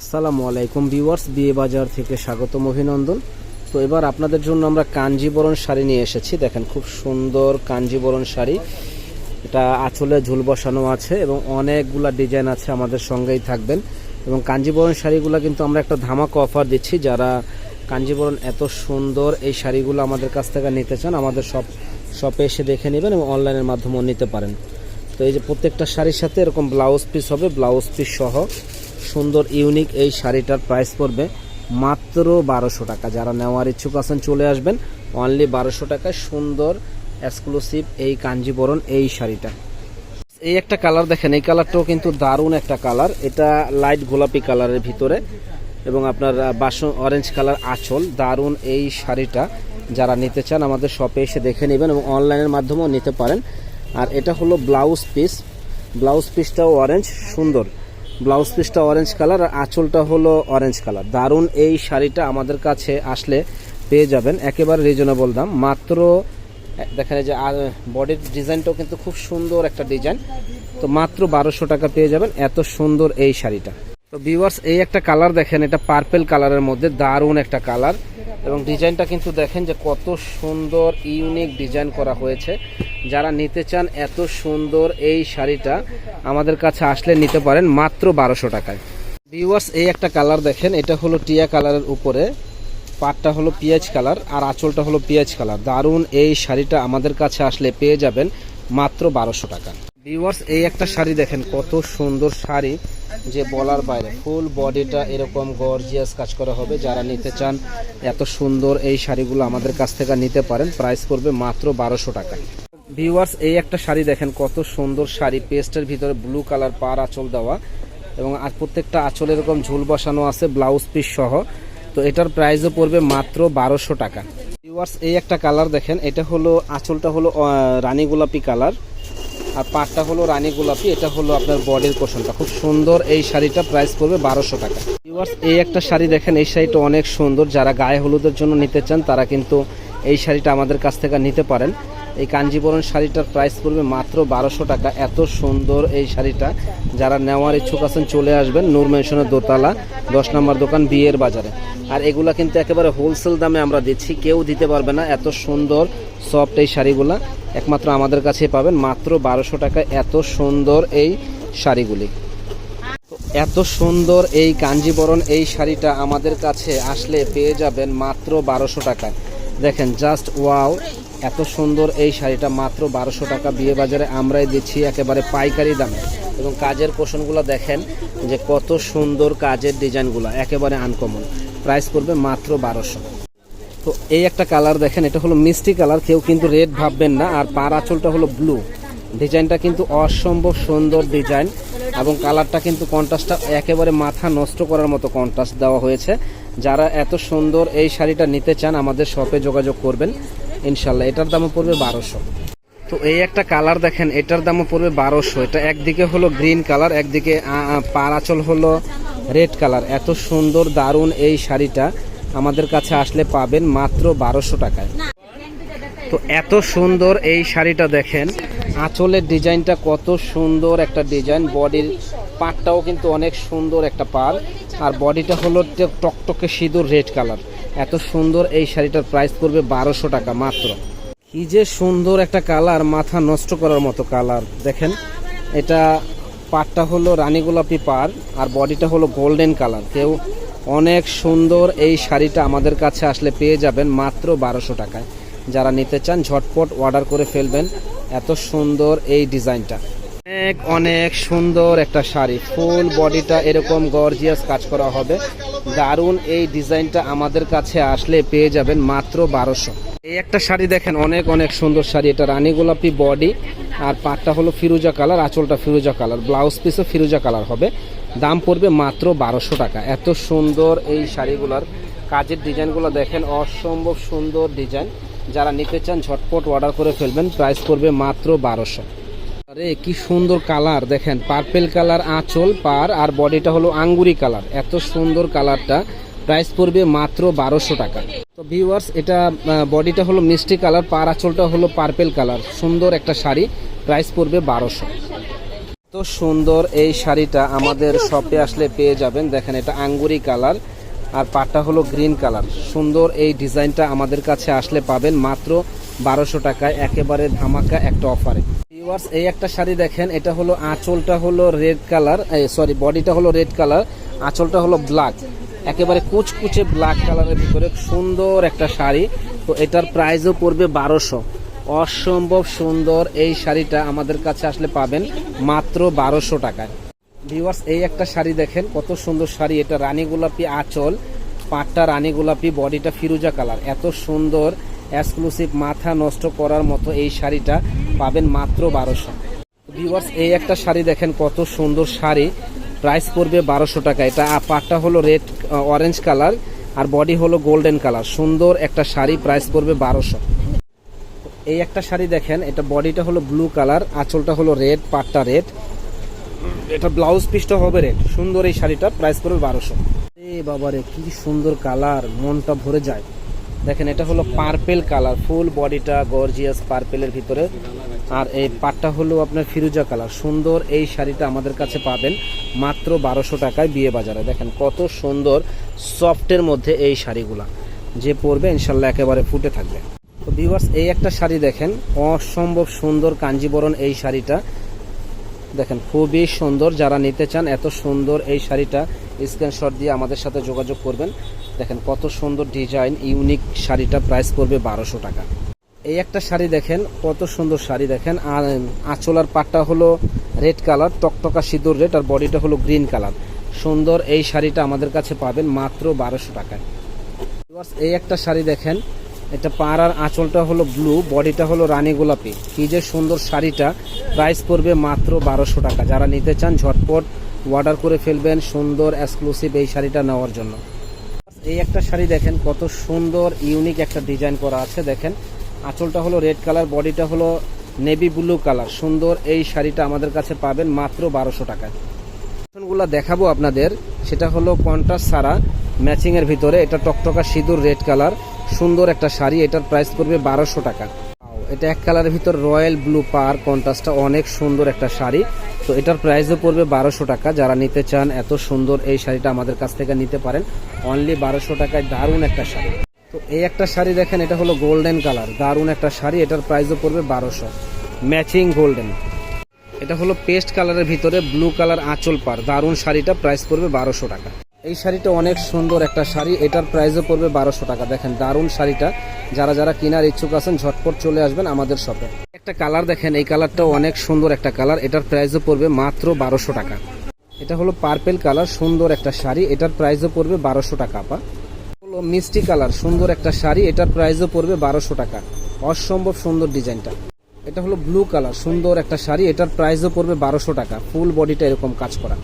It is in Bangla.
আসসালামু আলাইকুম ভিউয়ার্স, বিয়ে বাজার থেকে স্বাগতম অভিনন্দন। তো এবার আপনাদের জন্য আমরা কাঞ্জিবরণ শাড়ি নিয়ে এসেছি। দেখেন, খুব সুন্দর কাঞ্জিবরণ শাড়ি। এটা আঁচলে ঝুল বসানো আছে এবং অনেকগুলা ডিজাইন আছে আমাদের সঙ্গেই থাকবেন। এবং কাঞ্জিবরণ শাড়িগুলো কিন্তু আমরা একটা ধামাকা অফার দিচ্ছি। যারা কাঞ্জিবরণ এত সুন্দর এই শাড়িগুলো আমাদের কাছ থেকে নিতে চান, আমাদের সব শপে এসে দেখে নেবেন এবং অনলাইনের মাধ্যমেও নিতে পারেন। তো এই যে প্রত্যেকটা শাড়ির সাথে এরকম ব্লাউজ পিস হবে, ব্লাউজ পিস সহ। সুন্দর, ইউনিক এই শাড়িটার প্রাইস পড়বে মাত্র বারোশো টাকা। যারা নেওয়ার ইচ্ছুক আছেন, চলে আসবেন। অনলি বারোশো টাকায় সুন্দর এক্সক্লুসিভ এই কাঞ্জিবরণ এই শাড়িটা। এই একটা কালার দেখেন, এই কালারটাও কিন্তু দারুণ একটা কালার এটা লাইট গোলাপি কালারের ভিতরে এবং আপনার বাসন অরেঞ্জ কালার আঁচল, দারুণ এই শাড়িটা। যারা নিতে চান, আমাদের শপে এসে দেখে নেবেন এবং অনলাইনের মাধ্যমেও নিতে পারেন। আর এটা হলো ব্লাউজ পিস ব্লাউজ পিসটাও অরেঞ্জ সুন্দর। ব্লাউজ পিসটা অরেঞ্জ কালার আর আঁচলটা হলো অরেঞ্জ কালার দারুণ এই শাড়িটা আমাদের কাছে আসলে পেয়ে যাবেন, একেবারে রিজনেবল দাম। মাত্র, দেখেন যে বডির ডিজাইনটাও কিন্তু খুব সুন্দর একটা ডিজাইন তো মাত্র বারোশো টাকা পেয়ে যাবেন এত সুন্দর এই শাড়িটা। তো ভিউয়ার্স এই একটা কালার দেখেন, এটা পার্পেল কালারের মধ্যে, দারুণ একটা কালার এবং ডিজাইনটা কিন্তু দেখেন যে কত সুন্দর ইউনিক ডিজাইন করা হয়েছে। যারা নিতে চান এত সুন্দর এই শাড়িটা আমাদের কাছে আসলে নিতে পারেন মাত্র বারোশো টাকায়। ভিউয়ার্স এই একটা কালার দেখেন, এটা হলো টিয়া কালারের উপরে, পাটটা হলো পিঁয়াজ কালার, আর আঁচলটা হলো পিঁয়াজ কালার। দারুণ এই শাড়িটা আমাদের কাছে আসলে পেয়ে যাবেন মাত্র বারোশো টাকা। ভিউয়ার্স এই একটা শাড়ি দেখেন, কত সুন্দর শাড়ি যে বলার বাইরে। ফুল বডিটা এরকম গর্জিয়াস কাজ করা হবে। যারা নিতে চান, এত সুন্দর এই শাড়িগুলো আমাদের কাছ থেকে নিতে পারেন। প্রাইস পড়বে মাত্র বারোশো টাকা ভিউয়ার্স এই একটা শাড়ি দেখেন, কত সুন্দর শাড়ি। পেস্টের ভিতরে ব্লু কালার পার আঁচল দেওয়া এবং আর প্রত্যেকটা আঁচল এরকম ঝুল বসানো আছে ব্লাউজ পিস সহ। তো এটার প্রাইসও পড়বে মাত্র বারোশো টাকা। ভিউয়ার্স এই একটা কালার দেখেন, এটা হলো, আঁচলটা হলো রানী গোলাপি কালার আর পাটটা হলো রানী গোলাপি, এটা হলো আপনার বডির পোষণটা। খুব সুন্দর এই শাড়িটা প্রাইস পড়বে বারোশো টাকা। ভিউয়ার্স এই একটা শাড়ি দেখেন, এই শাড়িটা অনেক সুন্দর। যারা গায়ে হলুদের জন্য নিতে চান, তারা কিন্তু এই শাড়িটা আমাদের কাছ থেকে নিতে পারেন। এই কাঞ্জিবরণ শাড়িটার প্রাইস পড়বে মাত্র বারোশো টাকা। এত সুন্দর এই শাড়িটা। যারা নেওয়ার ইচ্ছুক আছেন চলে আসবেন নূর মেনশনের দোতলা, দশ নম্বর দোকান বিয়ের বাজারে। আর এগুলা কিন্তু একেবারে হোলসেল দামে আমরা দিচ্ছি, কেউ দিতে পারবে না। এত সুন্দর সফট এই শাড়িগুলা একমাত্র আমাদের কাছে পাবেন। মাত্র বারোশো টাকা এত সুন্দর এই শাড়িগুলি। এত সুন্দর এই কাঞ্জিবরণ এই শাড়িটা আমাদের কাছে আসলে পেয়ে যাবেন মাত্র বারোশো টাকায়। দেখেন জাস্ট ওয়াও এত সুন্দর এই শাড়িটা মাত্র বারোশো টাকা বিয়ে বাজারে আমরাই দিচ্ছি একেবারে পাইকারি দামে। এবং কাজের পোষণগুলো দেখেন যে কত সুন্দর কাজের ডিজাইনগুলো, একেবারে আনকমন প্রাইস পড়বে মাত্র বারোশো। তো এই একটা কালার দেখেন, এটা হলো মিষ্টি কালার কেউ কিন্তু রেড ভাববেন না। আর পার আঁচলটা হলো ব্লু ডিজাইনটা কিন্তু অসম্ভব সুন্দর ডিজাইন এবং কালারটা কিন্তু কন্ট্রাস্টটা একেবারে মাথা নষ্ট করার মতো কন্ট্রাস্ট দেওয়া হয়েছে। যারা এত সুন্দর এই শাড়িটা নিতে চান, আমাদের শপে যোগাযোগ করবেন। ইনশাল্লাহ এটার দামও পড়বে বারোশো। তো এই একটা কালার দেখেন এটার দামও পড়বে বারোশো। এটা একদিকে হলো গ্রিন কালার একদিকে আ- আ, পার আঁচল হলো রেড কালার। এত সুন্দর দারুণ এই শাড়িটা আমাদের কাছে আসলে পাবেন মাত্র বারোশো টাকায়। তো এত সুন্দর এই শাড়িটা দেখেন আঁচলের ডিজাইনটা কত সুন্দর একটা ডিজাইন। বডির পাটটাও কিন্তু অনেক সুন্দর একটা পার। আর বডিটা হলো টকটকে সিঁদুর রেড কালার। এত সুন্দর এই শাড়িটার প্রাইস পড়বে বারোশো টাকা মাত্র। কি যে সুন্দর একটা কালার, মাথা নষ্ট করার মতো কালার। দেখেন, এটা পাটটা হলো রানী গোলাপি পার আর বডিটা হলো গোল্ডেন কালার কেউ অনেক সুন্দর এই শাড়িটা আমাদের কাছে আসলে পেয়ে যাবেন মাত্র বারোশো টাকায়। যারা নিতে চান, ঝটপট অর্ডার করে ফেলবেন। এত সুন্দর এই ডিজাইনটা অনেক অনেক সুন্দর একটা শাড়ি। ফুল বডিটা এরকম গর্জিয়াস কাজ করা হবে। দারুণ এই ডিজাইনটা আমাদের কাছে আসলে পেয়ে যাবেন মাত্র বারোশো। এই একটা শাড়ি দেখেন, অনেক অনেক সুন্দর শাড়ি। এটা রানী গোলাপি বডি, আর পাটটা হলো ফিরোজা কালার, আঁচলটা ফিরোজা কালার। ব্লাউজ পিসও ফিরোজা কালার হবে। দাম পড়বে মাত্র বারোশো টাকা। এত সুন্দর এই শাড়িগুলোর কাজের ডিজাইনগুলো দেখেন, অসম্ভব সুন্দর ডিজাইন। যারা নিতে চান ঝটপট অর্ডার করে ফেলবেন প্রাইস পড়বে মাত্র বারোশো। আরে, কি সুন্দর কালার। দেখেন পার্পেল কালার আঁচল, পার, আর বডিটা হলো আঙ্গুরি কালার। এত সুন্দর কালারটা। প্রাইস পড়বে মাত্র বারোশো টাকা। তো ভিউয়ার্স এটা বডিটা হলো মিষ্টি কালার, পার আঁচলটা হলো পার্পেল কালার। সুন্দর একটা শাড়ি। প্রাইস পড়বে বারোশো। তো সুন্দর এই শাড়িটা আমাদের শপে আসলে পেয়ে যাবেন। দেখেন, এটা আঙ্গুরি কালার, আর পাটটা হলো গ্রিন কালার। সুন্দর এই ডিজাইনটা আমাদের কাছে আসলে পাবেন মাত্র বারোশো টাকায়। একেবারে ধামাকা একটা অফারে ভিউয়ার্স, এই একটা শাড়ি দেখেন, এটা হলো আঁচলটা হলো রেড কালার সরি বডিটা হলো রেড কালার, আঁচলটা হলো ব্ল্যাক, একেবারে কুচকুচে ব্ল্যাক কালারের ভিতরে সুন্দর একটা শাড়ি, তো এটার প্রাইসও পড়বে বারোশো। অসম্ভব সুন্দর এই শাড়িটা আমাদের কাছে আসলে পাবেন মাত্র বারোশো টাকায়। ভিউয়ার্স, এই একটা শাড়ি দেখেন, কত সুন্দর শাড়ি, এটা রানী গোলাপি আঁচল, পাটটা রানী গোলাপি, বডিটা ফিরুজা কালার, এত সুন্দর এক্সক্লুসিভ মাথা নষ্ট করার মতো এই শাড়িটা পাবেন মাত্র বারোশো। ভিউয়ার্স এই একটা শাড়ি দেখেন, কত সুন্দর শাড়ি। প্রাইস পড়বে বারোশো টাকা। এটা পাটটা হলো রেড অরেঞ্জ কালার আর বডি হলো গোল্ডেন কালার সুন্দর একটা শাড়ি প্রাইস পড়বে বারোশো। এই একটা শাড়ি দেখেন, এটা বডিটা হলো ব্লু কালার আঁচলটা হলো রেড পাটটা রেড এটা ব্লাউজ পিসটা হবে রেড সুন্দর এই শাড়িটা প্রাইস পড়বে বারোশো। এ বাবারে, কি সুন্দর কালার মনটা ভরে যায়। দেখেন, এটা হলো পার্পেল কালার ফুল বডিটা গর্জিয়াস পার্পেলের ভিতরে। আর এই পাটটা হলো আপনার ফিরুজা কালার সুন্দর এই শাড়িটা আমাদের কাছে পাবেন মাত্র বারোশো টাকায় বিয়ে বাজারে। দেখেন, কত সুন্দর সফটের মধ্যে এই শাড়িগুলা। যে পরবে, ইনশাল্লাহ একেবারে ফুটে থাকবে। তো ভিউয়ার্স এই একটা শাড়ি দেখেন, অসম্ভব সুন্দর কাঞ্জিবরণ এই শাড়িটা। দেখেন, খুবই সুন্দর, যারা নিতে চান, এত সুন্দর এই শাড়িটা স্ক্রিনশট দিয়ে আমাদের সাথে যোগাযোগ করবেন। দেখেন কত সুন্দর ডিজাইন ইউনিক শাড়িটা প্রাইস পড়বে বারোশো টাকা। এই একটা শাড়ি দেখেন, কত সুন্দর শাড়ি দেখেন। আর আঁচলার পাটটা হলো রেড কালার টকটকা সিঁদুর রেড আর বডিটা হলো গ্রিন কালার সুন্দর এই শাড়িটা আমাদের কাছে পাবেন মাত্র বারোশো টাকায়। এই একটা শাড়ি দেখেন, এটা পাড়ার আঁচলটা হলো ব্লু বডিটা হলো রানী গোলাপি। কি যে সুন্দর শাড়িটা প্রাইস পড়বে মাত্র বারোশো টাকা। যারা নিতে চান, ঝটপট অর্ডার করে ফেলবেন সুন্দর এক্সক্লুসিভ এই শাড়িটা নেওয়ার জন্য। এই একটা শাড়ি দেখেন, কত সুন্দর ইউনিক একটা ডিজাইন করা আছে, দেখেন। আঁচলটা হলো রেড কালার বডিটা হলো নেভি ব্লু কালার সুন্দর এই শাড়িটা আমাদের কাছে পাবেন মাত্র বারোশো টাকায়। গুলা দেখাবো আপনাদের। সেটা হলো কন্ট্রাস্ট সারা ম্যাচিংয়ের ভিতরে। এটা টকটকা সিঁদুর রেড কালার সুন্দর একটা শাড়ি। এটার প্রাইস করবে বারোশো টাকা। এটা এক কালারের ভিতর রয়্যাল ব্লু পার, কন্ট্রাস্টটা অনেক সুন্দর একটা শাড়ি। তো এটার প্রাইসও পড়বে বারোশো টাকা। যারা নিতে চান, এত সুন্দর এই শাড়িটা আমাদের কাছ থেকে নিতে পারেন। অনলি বারোশো টাকায় দারুণ একটা শাড়ি। তো এই একটা শাড়ি দেখেন, এটা হলো গোল্ডেন কালার। দারুণ একটা শাড়ি, এটার প্রাইসও পড়বে বারোশো। Matching golden. এটা হলো পেস্ট কালারের ভিতরে ব্লু কালার আঁচল পার। দারুণ শাড়িটা প্রাইস পড়বে বারোশো টাকা। এই শাড়িটা অনেক সুন্দর একটা শাড়ি। এটার প্রাইসও পড়বে বারোশো টাকা। দেখেন, দারুণ শাড়িটা। যারা যারা কেনার ইচ্ছুক আছেন, ঝটপট চলে আসবেন আমাদের শপে একটা কালার দেখেন, এই কালারটাও অনেক সুন্দর একটা কালার এটার প্রাইসও পড়বে মাত্র বারোশো টাকা। এটা হলো পার্পেল কালার সুন্দর একটা শাড়ি। এটার প্রাইসও পড়বে বারোশো টাকা, আপা। হলো মিষ্টি কালার সুন্দর একটা শাড়ি। এটার প্রাইসও পড়বে বারোশো টাকা। অসম্ভব সুন্দর ডিজাইনটা। এটা হলো ব্লু কালার সুন্দর একটা শাড়ি। এটার প্রাইসও পড়বে বারোশো টাকা। ফুল বডিটা এরকম কাজ করা।